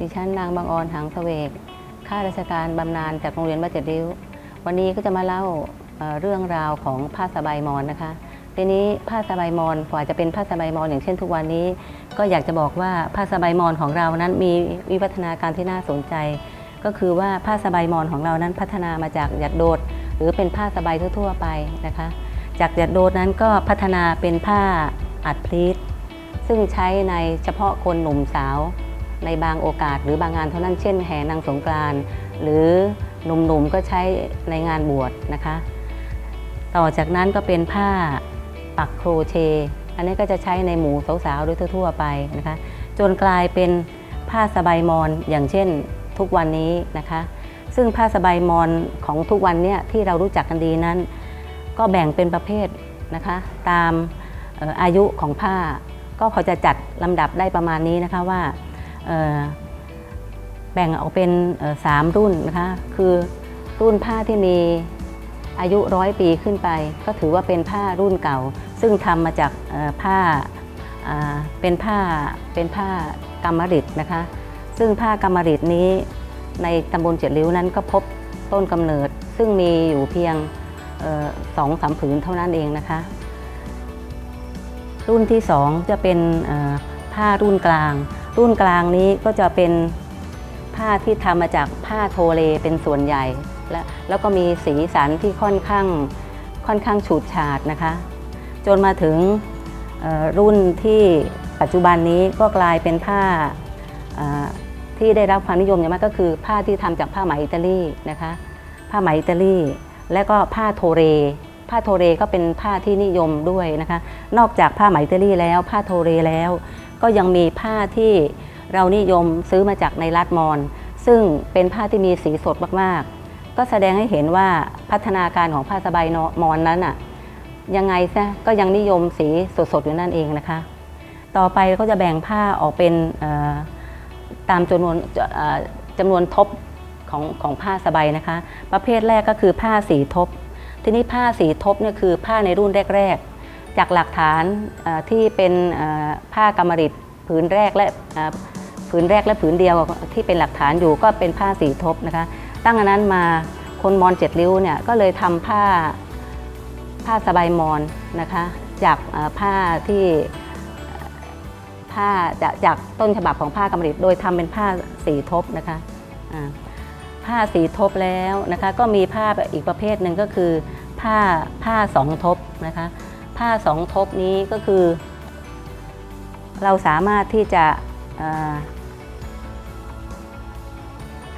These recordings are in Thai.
ดิฉันนางบางออนหางเสวกข้าราชการบำนาญจากโรงเรียนบ้านเจ็ดริ้ว วันนี้ก็จะมาเล่าเเรื่องราวของผ้าสบายมอนนะคะ ทีนี้ผ้าสบายมอนกว่าจะเป็นผ้าสบายมอนอย่างเช่นทุกวันนี้ ก็อยากจะบอกว่าผ้าสบายมอนของเรานั้นมีวิวัฒนาการที่น่าสนใจ ก็คือว่าผ้าสบายมอนของเรานั้นพัฒนามาจากหยัดโดด หรือเป็นผ้าสบายทั่ว ๆ ไปนะคะ จากหยัดโดดนั้นก็พัฒนาเป็นผ้าอัดพลีทซึ่งใช้ในเฉพาะคนหนุ่มสาว ในบางโอกาสหรือบางงานเท่านั้นเช่นแห่นางสงกรานหรือหนุ่มๆก็ใช้ในงานบวชนะคะ ต่อจากนั้นก็เป็นผ้าปักโครเชต์อันนี้ก็จะใช้ในหมู่สาวๆโดยทั่วๆไปนะคะ จนกลายเป็นผ้าสบายมอนอย่างเช่นทุกวันนี้นะคะ ซึ่งผ้าสบายมอนของทุกวันเนี้ที่เรารู้จักกันดีนั้น ก็แบ่งเป็นประเภทนะคะตามอายุของผ้าก็พอจะจัดลำดับได้ประมาณนี้นะคะว่า แบ่งออกเป็นเอ่อสามรุ่นนะคะ คือรุ่นผ้าที่มีอายุร้อยปีขึ้นไป ก็ถือว่าเป็นผ้ารุ่นเก่า ซึ่งทำมาจากผ้าเป็นผ้าเป็นผ้ากำมะริดนะคะ ซึ่งผ้ากำมะริดนี้ในตำบลเจ็ดริ้วนั้นก็พบต้นกำเนิด ซึ่งมีอยู่เพียงสองสามผืนเท่านั้นเองนะคะ รุ่นที่สองจะเป็นผ้ารุ่นกลาง รุ่นกลางนี้ก็จะเป็นผ้าที่ทำมาจากผ้าโทเลเป็นส่วนใหญ่ และแล้วก็มีสีสันที่ค่อนข้างค่อนข้างฉูดฉาดนะคะ จนมาถึงรุ่นที่ปัจจุบันนี้ก็กลายเป็นผ้าที่ได้รับความนิยมอย่างมากก็คือ ผ้าที่ทำจากผ้าไหมอิตาลีนะคะผ้าไหมอิตาลี และก็ผ้าโทเร ผ้าโทเรก็เป็นผ้าที่นิยมด้วยนะคะ นอกจากผ้าไหมอิตาลีแล้ว ผ้าโทเรแล้ว ก็ยังมีผ้าที่เรานิยมซื้อมาจากในรัฐมอญซึ่งเป็นผ้าที่มีสีสดมากๆ ก็แสดงให้เห็นว่าพัฒนาการของผ้าสบายมอนนั้นอะยังไงซะก็ยังนิยมสีสดๆอยู่นั่นเองนะคะ ต่อไปก็จะแบ่งผ้าออกเป็นตามจำนวนจำนวนทบของของผ้าสบายนะคะ ประเภทแรกก็คือผ้าสีทบ ทีนี้ผ้าสีทบเนี่ยคือผ้าในรุ่นแรกๆ จากหลักฐานที่เป็นผ้ากำมะหริดผืนแรกและผืนแรกและผืนเดียวที่เป็นหลักฐานอยู่ก็เป็นผ้าสีทบนะคะ ตั้งแต่นั้นมาคนมอญเจ็ดริ้วเนี่ยก็เลยทำผ้าผ้าสบายมอญนะคะ จากผ้าที่ผ้าจากจากต้นฉบับของผ้ากำมะหริดโดยทำเป็นผ้าสีทบนะคะผ้าสีทบแล้วนะคะ ก็มีผ้าอีกประเภทหนึ่งก็คือผ้าผ้าสองทบนะคะ ผ้าสองทบนี้ก็คือ เราสามารถที่จะเอ่อ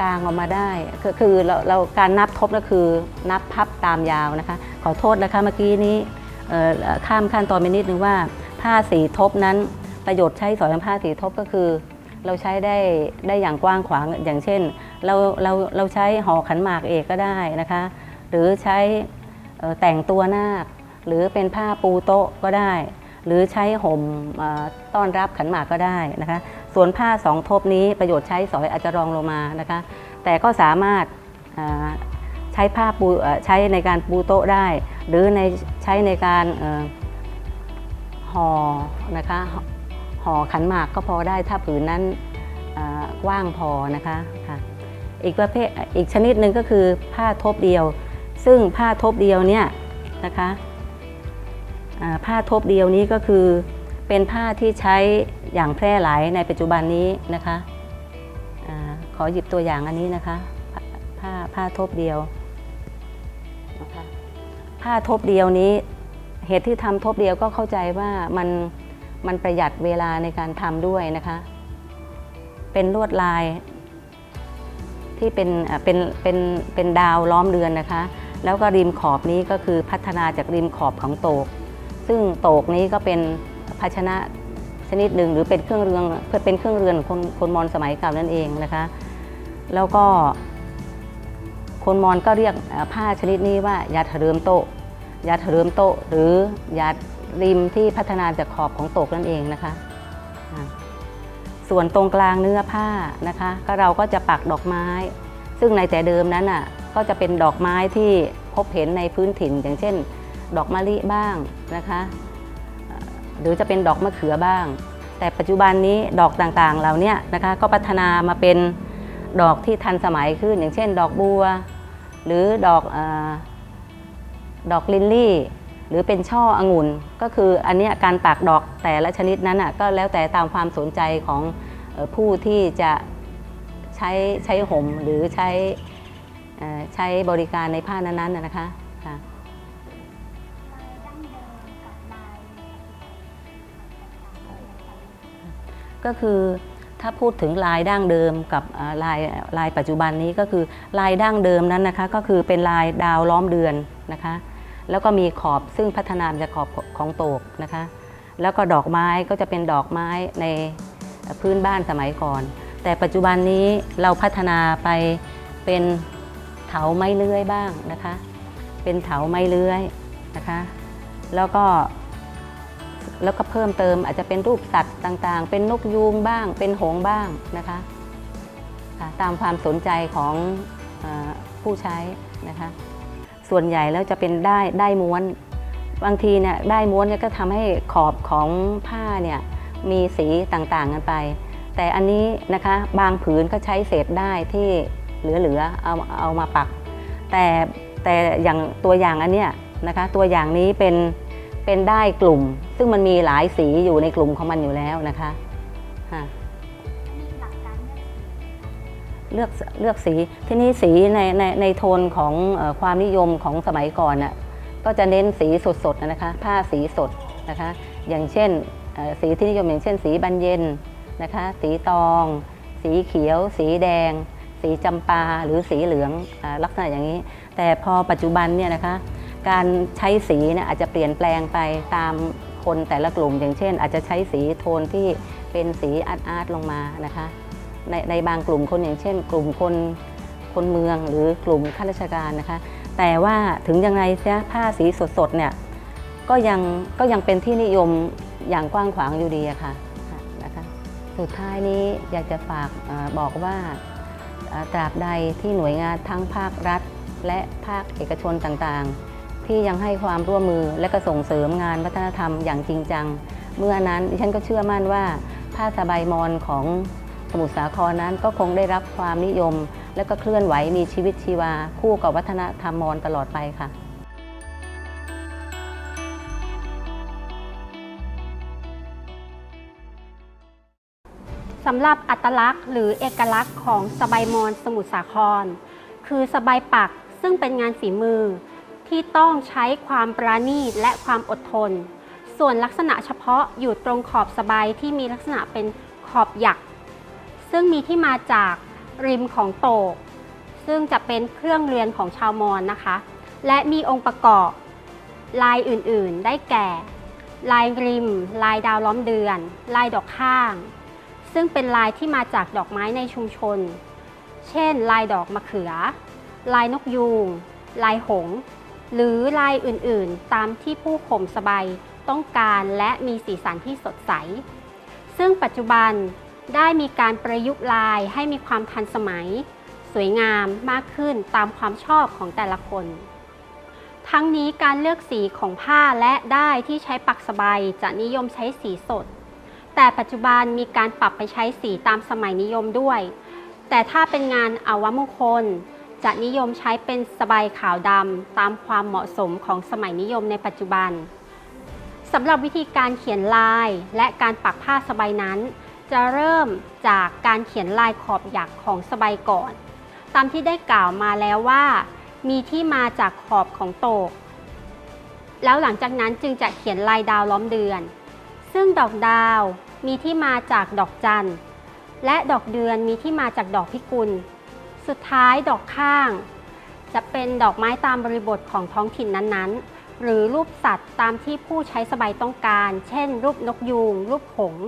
กางออกมาได้ก็คือเราเราการนับทบก็คือนับพับตามยาวนะคะ ขอโทษนะคะเมื่อกี้นี้ข้ามขั้นตอนไปนิดนึงว่า ผ้าสีทบนั้นประโยชน์ใช้สอยของผ้าสีทบก็คือ เราใช้ได้ได้อย่างกว้างขวางอย่างเช่น เราเราเราใช้ห่อขันหมากเอกก็ได้นะคะ หรือใช้แต่งตัวนาค หรือเป็นผ้าปูโต๊ะก็ได้ หรือใช้ห่มเอ่อต้อนรับขันหมากก็ได้นะคะ ส่วนผ้าสองทบนี้ประโยชน์ใช้สอยอาจจะรองลงมานะคะ แต่ก็สามารถใช้ผ้าปูใช้ในการปูโต๊ะได้ หรือในใช้ในการห่อนะคะห่อขันหมากก็พอได้ถ้าผืนนั้นอ่ากว้างพอนะคะค่ะอีกประเภทอีกชนิดหนึ่งก็คือผ้าทบเดียว ซึ่งผ้าทบเดียวเนี่ยนะคะ ผ้าทบเดียวนี้ก็คือเป็นผ้าที่ใช้อย่างแพร่หลายในปัจจุบันนี้นะคะอขอหยิบตัวอย่างอันนี้นะคะ ผ้าผ้าทบเดียวนะคะผ้าทบเดียวนี้ เหตุที่ทำทบเดียวก็เข้าใจว่ามันมันประหยัดเวลาในการทำด้วยนะคะ เป็นลวดลายที่เป็นเป็นเป็นเป็นดาวล้อมเรือนนะคะ แล้วก็ริมขอบนี้ก็คือพัฒนาจากริมขอบของโตก ซึ่งโตกนี้ก็เป็นภาชนะชนิดหนึ่งหรือเป็นเครื่องเรืองเพื่อเป็นเครื่องเรือนของคนคนมอญสมัยเก่านั่นเองนะคะ แล้วก็ คนมอญก็เรียกผ้าชนิดนี้ว่ายาถเริมโตะยาถเริมโตะหรือยาริมที่พัฒนาจากขอบของโตกนั่นเองนะคะ ส่วนตรงกลางเนื้อผ้านะคะ ก็เราก็จะปักดอกไม้ ซึ่งในแต่เดิมนั้นอะก็จะเป็นดอกไม้ที่พบเห็นในพื้นถิ่นอย่างเช่น ดอกมะลิบ้างนะคะหรือจะเป็นดอกมะเขือบ้าง แต่ปัจจุบันนี้ดอกต่างๆเหล่านี้นะคะก็พัฒนามาเป็นดอกที่ทันสมัยขึ้น อย่างเช่น ดอกบัว หรือดอกอดอกลิลลี่ หรือเป็นช่อองุ่น ก็คืออันนี้การปากดอกแต่ละชนิดนั้นอะก็แล้วแต่ตามความสนใจของผู้ที่จะใช้ใช้ห่มหรือใช้ใช้บริการในผ้านั้นๆนะนะคะ ก็คือถ้าพูดถึงลายดั้งเดิมกับลายลายปัจจุบันนี้ก็คือลายดั้งเดิมนั้นนะคะก็คือเป็นลายดาวล้อมเดือนนะคะ แล้วก็มีขอบซึ่งพัฒนามาจากขอบของโตกนะคะ แล้วก็ดอกไม้ก็จะเป็นดอกไม้ในพื้นบ้านสมัยก่อน แต่ปัจจุบันนี้เราพัฒนาไปเป็นเถาไม้เลื้อยบ้างนะคะ เป็นเถาไม้เลื้อยนะคะ แล้วก็ แล้วก็เพิ่มเติมอาจจะเป็นรูปสัตว์ต่างๆ เป็นนกยูงบ้าง เป็นหงส์บ้างนะคะะตามความสนใจของอผู้ใช้นะคะ ส่วนใหญ่แล้วจะเป็นได้ได้ม้วน บางทีเนี่ยได้ม้วนเนี่ยก็ทำให้ขอบของผ้าเนี่ยมีสีต่างๆกันไป แต่อันนี้นะคะบางผืนก็ใช้เศษได้ที่เหลือๆเอาเอามาปัก แต่แต่อย่างตัวอย่างอันเนี้ยนะคะตัวอย่างนี้เป็น เป็นได้กลุ่ม ซึ่งมันมีหลายสีอยู่ในกลุ่มของมันอยู่แล้วนะคะะเลือกเลือกสีที่นี้สีในในในโทนของอความนิยมของสมัยก่อนน่ะก็จะเน้นสีสดๆนะคะ ผ้าสีสดนะคะ อย่างเช่นสีที่นิยมอย่างเช่น สีบานเย็นนะคะ สีตอง สีเขียว สีแดง สีจำปาหรือสีเหลืองอลักษณะอย่างนี้ แต่พอปัจจุบันเนี่ยนะคะ การใช้สีเนี่ยอาจจะเปลี่ยนแปลงไปตามคนแต่ละกลุ่ม อย่างเช่น อาจจะใช้สีโทนที่เป็นสีอาร์ตอาร์ตลงมานะคะในในบางกลุ่มคนอย่างเช่น กลุ่มคนคนเมืองหรือกลุ่มข้าราชการนะคะ แต่ว่าถึงยังไงเสียผ้าสีสดๆเนี่ยก็ยังก็ยังเป็นที่นิยมอย่างกว้างขวางอยู่ดีอะค่ะค่ะนะคะสุดท้ายนี้อยากจะฝากอบอกว่าตราบใดที่หน่วยงานทั้งภาครัฐ และภาคเอกชนต่างๆ ที่ยังให้ความร่วมมือและก็ส่งเสริมงานวัฒนธรรมอย่างจริงจัง เมื่อนั้นดิฉันก็เชื่อมั่นว่าผ้าสบายมอนของสมุทรสาครนั้นก็คงได้รับความนิยม และก็เคลื่อนไหวมีชีวิตชีวา คู่กับวัฒนธรรมมอญตลอดไปค่ะสำหรับอัตลักษณ์หรือเอกลักษณ์ของสบายมอนสมุทรสาคร คือสบายปักซึ่งเป็นงานฝีมือ ที่ต้องใช้ความปราณีตและความอดทน ส่วนลักษณะเฉพาะอยู่ตรงขอบสบายที่มีลักษณะเป็นขอบหยัก ซึ่งมีที่มาจากริมของโตก ซึ่งจะเป็นเครื่องเรือนของชาวมอญนะคะ และมีองค์ประกอบ ลายอื่นๆ ได้แก่ ลายริม ลายดาวล้อมเดือน ลายดอกข้าง ซึ่งเป็นลายที่มาจากดอกไม้ในชุมชน เช่น ลายดอกมะเขือ ลายนกยูง ลายหง หรือลายอื่นๆ ตามที่ผู้ข่มสบายต้องการและมีสีสันที่สดใส ซึ่งปัจจุบันได้มีการประยุกต์ลายให้มีความทันสมัย สวยงามมากขึ้นตามความชอบของแต่ละคน ทั้งนี้การเลือกสีของผ้าและได้ที่ใช้ปักสบายจะนิยมใช้สีสด แต่ปัจจุบันมีการปรับไปใช้สีตามสมัยนิยมด้วย แต่ถ้าเป็นงานอาวมงคล จะนิยมใช้เป็นสบายขาวดำตามความเหมาะสมของสมัยนิยมในปัจจุบันสำหรับวิธีการเขียนลายและการปักผ้าสบายนั้น จะเริ่มจากการเขียนลายขอบหยักของสบายก่อน ตามที่ได้กล่าวมาแล้วว่า มีที่มาจากขอบของโตก แล้วหลังจากนั้นจึงจะเขียนลายดาวล้อมเดือน ซึ่งดอกดาวมีที่มาจากดอกจันทร์และดอกเดือนมีที่มาจากดอกพิกุล สุดท้ายดอกข้าง จะเป็นดอกไม้ตามบริบทของท้องถิ่นนั้นๆ หรือรูปสัตว์ตามที่ผู้ใช้สบายต้องการ เช่น รูปนกยูง รูปหงส์